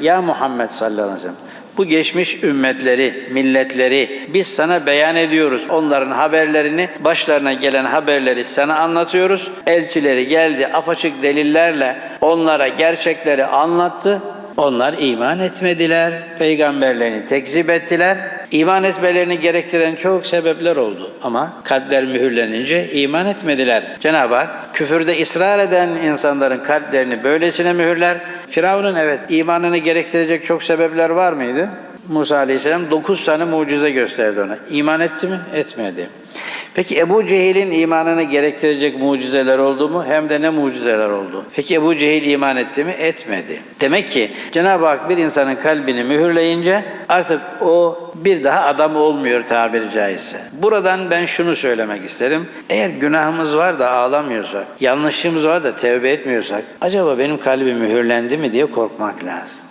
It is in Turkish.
ya Muhammed sallallahu aleyhi ve sellem bu geçmiş ümmetleri, milletleri biz sana beyan ediyoruz. Onların haberlerini, başlarına gelen haberleri sana anlatıyoruz. Elçileri geldi apaçık delillerle onlara gerçekleri anlattı. Onlar iman etmediler, peygamberlerini tekzip ettiler. İman etmelerini gerektiren çok sebepler oldu ama kalpler mühürlenince iman etmediler. Cenab-ı Hak küfürde ısrar eden insanların kalplerini böylesine mühürler. Firavun'un evet imanını gerektirecek çok sebepler var mıydı? Musa Aleyhisselam 9 tane mucize gösterdi ona. İman etti mi? Etmedi. Peki Ebu Cehil'in imanını gerektirecek mucizeler oldu mu? Hem de ne mucizeler oldu? Peki Ebu Cehil iman etti mi? Etmedi. Demek ki Cenab-ı Hak bir insanın kalbini mühürleyince artık o bir daha adam olmuyor tabiri caizse. Buradan ben şunu söylemek isterim. Eğer günahımız var da ağlamıyorsak, yanlışımız var da tevbe etmiyorsak, acaba benim kalbim mühürlendi mi diye korkmak lazım.